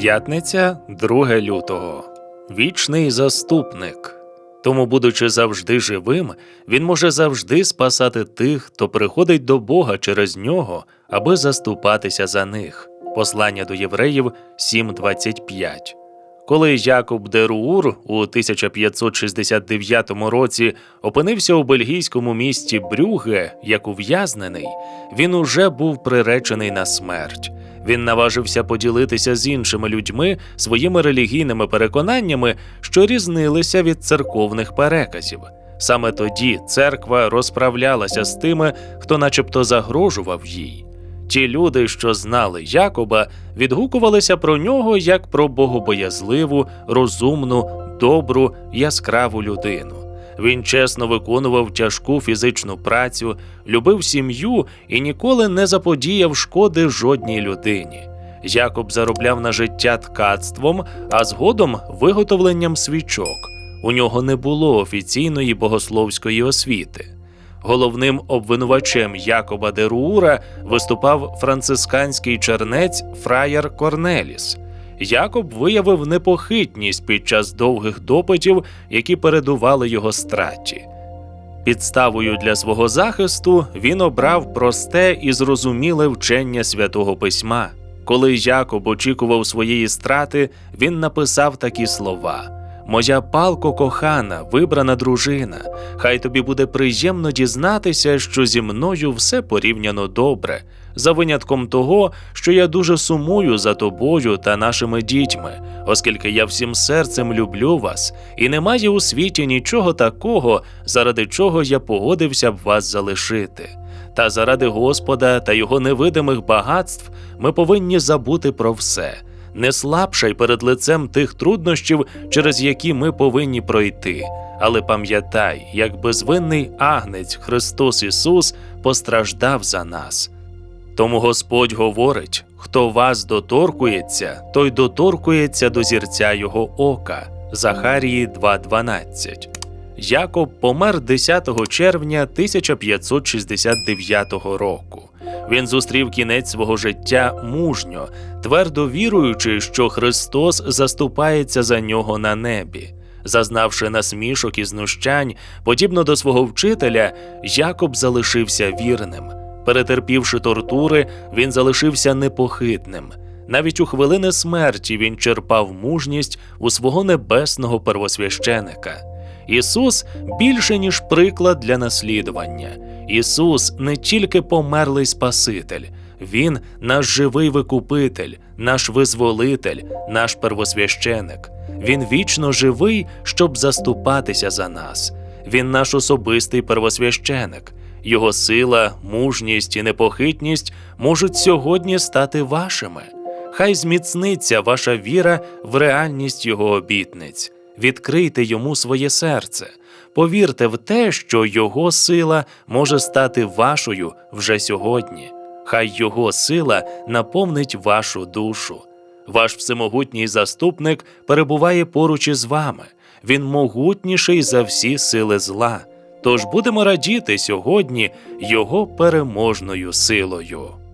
П'ятниця 2 лютого. Вічний заступник. Тому, будучи завжди живим, він може завжди спасати тих, хто приходить до Бога через нього, аби заступатися за них. Послання до євреїв 7.25. Коли Якоб де Руур у 1569 році опинився у бельгійському місті Брюге як ув'язнений, він уже був приречений на смерть. Він наважився поділитися з іншими людьми своїми релігійними переконаннями, що різнилися від церковних переказів. Саме тоді церква розправлялася з тими, хто начебто загрожував їй. Ті люди, що знали Якоба, відгукувалися про нього як про богобоязливу, розумну, добру, яскраву людину. Він чесно виконував тяжку фізичну працю, любив сім'ю і ніколи не заподіяв шкоди жодній людині. Якоб заробляв на життя ткацтвом, а згодом виготовленням свічок. У нього не було офіційної богословської освіти. Головним обвинувачем Якоба де Руура виступав францисканський чернець фраєр Корнеліс. Якоб виявив непохитність під час довгих допитів, які передували його страті. Підставою для свого захисту він обрав просте і зрозуміле вчення святого письма. Коли Якоб очікував своєї страти, він написав такі слова: Моя палко кохана, вибрана дружина, хай тобі буде приємно дізнатися, що зі мною все порівняно добре, за винятком того, що я дуже сумую за тобою та нашими дітьми, оскільки я всім серцем люблю вас, і немає у світі нічого такого, заради чого я погодився б вас залишити. Та заради Господа та його невидимих багатств ми повинні забути про все не слабшай перед лицем тих труднощів, через які ми повинні пройти. Але пам'ятай, як безвинний агнець Христос Ісус постраждав за нас. Тому Господь говорить: хто вас доторкується, той доторкується до зірця Його ока. Захарії 2.12. Якоб помер 10 червня 1569 року. Він зустрів кінець свого життя мужньо, твердо віруючи, що Христос заступається за нього на небі. Зазнавши насмішок і знущань, подібно до свого вчителя, Якоб залишився вірним. Перетерпівши тортури, він залишився непохитним. Навіть у хвилини смерті він черпав мужність у свого небесного первосвященика. Ісус більше ніж приклад для наслідування. Ісус не тільки померлий Спаситель, Він наш живий викупитель, наш визволитель, наш первосвященик. Він вічно живий, щоб заступатися за нас. Він наш особистий первосвященик. Його сила, мужність і непохитність можуть сьогодні стати вашими. Хай зміцниться ваша віра в реальність Його обітниць. Відкрийте йому своє серце, повірте в те, що Його сила може стати вашою вже сьогодні. Хай Його сила наповнить вашу душу. Ваш всемогутній заступник перебуває поруч із вами. Він могутніший за всі сили зла. Тож будемо радіти сьогодні Його переможною силою.